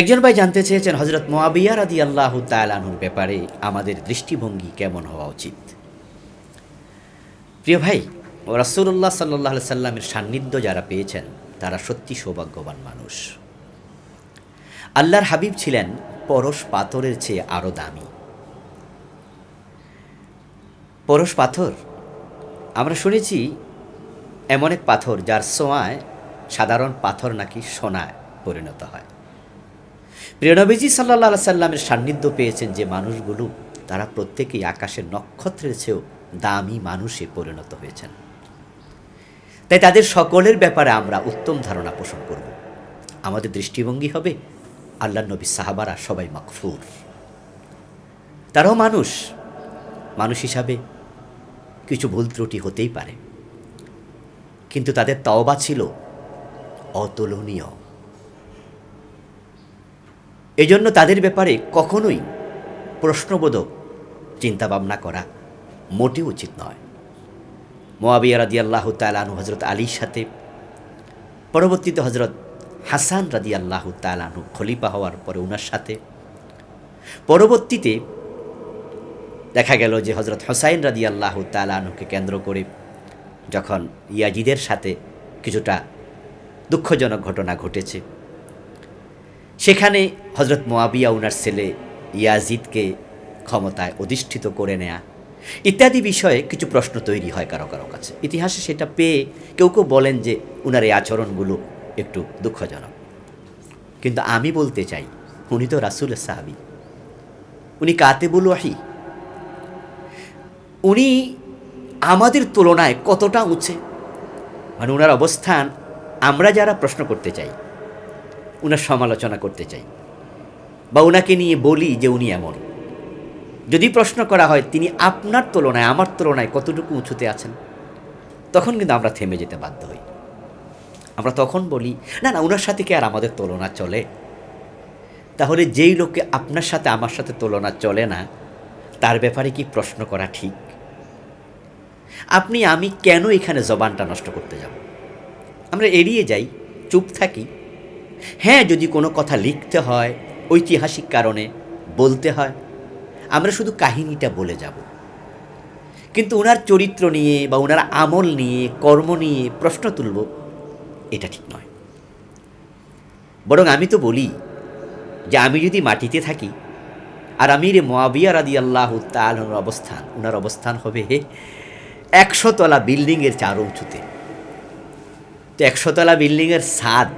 একজন ভাই জানতে চেয়েছেন হজরত মোয়াবিয়া রাদি আল্লাহ তালাহুর ব্যাপারে আমাদের দৃষ্টিভঙ্গি কেমন হওয়া উচিত? প্রিয় ভাই রাসুল্লাহ সাল্লাহ সাল্লামের সান্নিধ্য যারা পেয়েছেন, তারা সত্যি সৌভাগ্যবান মানুষ। আল্লাহর হাবিব ছিলেন পরশ পাথরের চেয়ে আরও দামি। পরশ পাথর, আমরা শুনেছি এমন এক পাথর যার সোঁয়ায় সাধারণ পাথর নাকি সোনায় পরিণত হয়। প্রিয়নবীজি সাল্লাহ সাল্লামের সান্নিধ্য পেয়েছেন যে মানুষগুলো, তারা প্রত্যেকেই আকাশের নক্ষত্রের চেয়েও দামি মানুষে পরিণত হয়েছেন। তাই তাদের সকলের ব্যাপারে আমরা উত্তম ধারণা পোষণ করব। আমাদের দৃষ্টিভঙ্গি হবে আল্লাহ নবী সাহাবারা সবাই মকফুর। তারাও মানুষ। মানুষ হিসাবে কিছু ভুল ত্রুটি হতেই পারে। কিন্তু তাদের তওবা ছিল অতুলনীয়। এজন্য তাদের ব্যাপারে কখনোই প্রশ্নবোধক চিন্তাভাবনা করা মোটেও উচিত নয়। মোয়াবিয়া রাদি আল্লাহ তালানু হজরত আলীর সাথে পরবর্তীতে হজরত হাসান রাদি আল্লাহ তালানু খলিফা হওয়ার পরে ওনার সাথে পরবর্তীতে দেখা গেল যে হজরত হোসাইন রাদি আল্লাহ তালানুকে কেন্দ্র করে যখন ইয়াজিদের সাথে কিছুটা দুঃখজনক ঘটনা ঘটেছে। সেখানে হজরত মোয়াবিয়া উনার ছেলে ইয়াজিদকে ক্ষমতায় অধিষ্ঠিত করে নেয়া ইত্যাদি বিষয়ে কিছু প্রশ্ন তৈরি হয় কারও কারও কাছে। ইতিহাসে সেটা পেয়ে কেউ কেউ বলেন যে উনার এই আচরণগুলো একটু দুঃখজনক। কিন্তু আমি বলতে চাই, উনি তো রাসুল সাহাবি। উনি কাতে আহি উনি আমাদের তুলনায় কতটা উঁচে? মানে ওনার অবস্থান আমরা যারা প্রশ্ন করতে চাই ওনার সমালোচনা করতে চাই বা ওনাকে নিয়ে বলি যে উনি এমন। যদি প্রশ্ন করা হয়, তিনি আপনার তুলনায়, আমার তুলনায় কতটুকু উঁচুতে আছেন? তখন কিন্তু আমরা থেমে যেতে বাধ্য হই। আমরা তখন বলি, না না ওনার সাথে কি আর আমাদের তুলনা চলে? তাহলে যেই লোককে আপনার সাথে, আমার সাথে তুলনা চলে না, তার ব্যাপারে কি প্রশ্ন করা ঠিক? আপনি, আমি কেন এখানে জবানটা নষ্ট করতে যাব? আমরা এড়িয়ে যাই, চুপ থাকি। হ্যাঁ যদি কোনো কথা লিখতে হয়, ঐতিহাসিক কারণে বলতে হয়, আমরা শুধু কাহিনীটা বলে যাব। কিন্তু ওনার চরিত্র নিয়ে বা ওনার আমল নিয়ে, কর্ম নিয়ে প্রশ্ন তুলব, এটা ঠিক নয়। বরং আমি তো বলি যে আমি যদি মাটিতে থাকি আর আমি রে মোয়াবিয়া রাদি আল্লাহ তালনের অবস্থান ওনার অবস্থান হবে একশোতলা বিল্ডিংয়ের চার উঁচুতে। তো একশোতলা বিল্ডিংয়ের ছাদ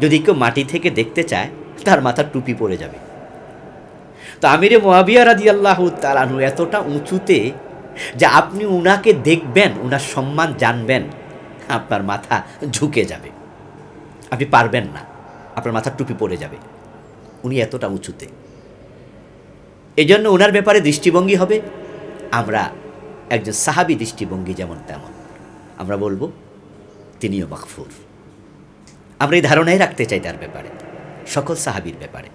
যদি কেউ মাটি থেকে দেখতে চায়, তার মাথার টুপি পড়ে যাবে। তো আমিরে মোয়াবিয়া রাদি আল্লাহ তালানু এতটা উঁচুতে যে আপনি উনাকে দেখবেন, উনার সম্মান জানবেন, আপনার মাথা ঝুঁকে যাবে। আপনি পারবেন না, আপনার মাথার টুপি পড়ে যাবে। উনি এতটা উঁচুতে। এই জন্য ওনার ব্যাপারে দৃষ্টিভঙ্গি হবে। আমরা একজন সাহাবি দৃষ্টিভঙ্গি যেমন তেমন। আমরা বলব, তিনিও মকফুর। আমরা এই ধারণাই রাখতে চাই তার ব্যাপারে, সকল সাহাবির ব্যাপারে।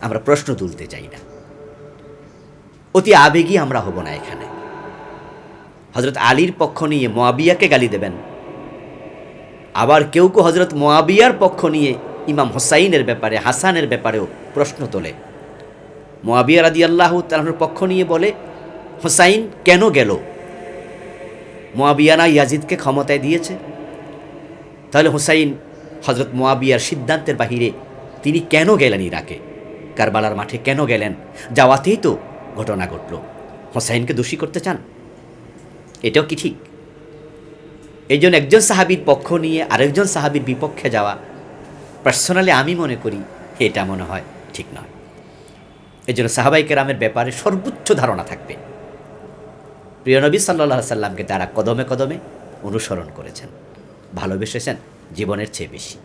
আমরা প্রশ্ন তুলতে চাই না। অতি আবেগী আমরা হব না এখানে। হজরত আলীর পক্ষ নিয়ে মোয়াবিয়াকে গালি দেবেন। আবার কেউ কেউ হজরত মোয়াবিয়ার পক্ষ নিয়ে ইমাম হোসাইনের ব্যাপারে, হাসানের ব্যাপারেও প্রশ্ন তোলে। মোয়াবিয়া রাদি আল্লাহ তালাহর পক্ষ নিয়ে বলে, হোসাইন কেন গেল? মোয়াবিয়ানা ইয়াজিদকে ক্ষমতায় দিয়েছে? তাহলে হোসাইন হজরত মোয়াবিয়ার সিদ্ধান্তের বাহিরে তিনি কেন গেলেন ইরাকে? কারবালার মাঠে কেন গেলেন? যাওয়াতেই তো ঘটনা ঘটল। হোসাইনকে দোষী করতে চান? এটাও কি ঠিক? এই একজন সাহাবির পক্ষ নিয়ে আরেকজন সাহাবির বিপক্ষে যাওয়া পার্সোনালি আমি মনে করি এটা মনে হয় ঠিক নয়। এই জন্য সাহাবাই কেরামের ব্যাপারে সর্বোচ্চ ধারণা থাকবে। প্রিয় নবী সাল্লাহ সাল্লামকে তারা কদমে কদমে অনুসরণ করেছেন, ভালোবেসেছেন। জীবনের চেয়ে বেশি।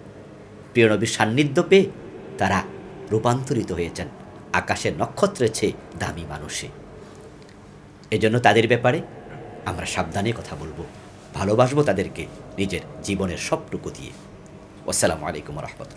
প্রিয়নবীর সান্নিধ্য পেয়ে তারা রূপান্তরিত হয়েছেন আকাশের নক্ষত্রের চেয়ে দামি মানুষে। এজন্য তাদের ব্যাপারে আমরা সাবধানে কথা বলব, ভালোবাসবো তাদেরকে নিজের জীবনের সবটুকু দিয়ে। আসসালামু আলাইকুম রহমতুল্লাহ।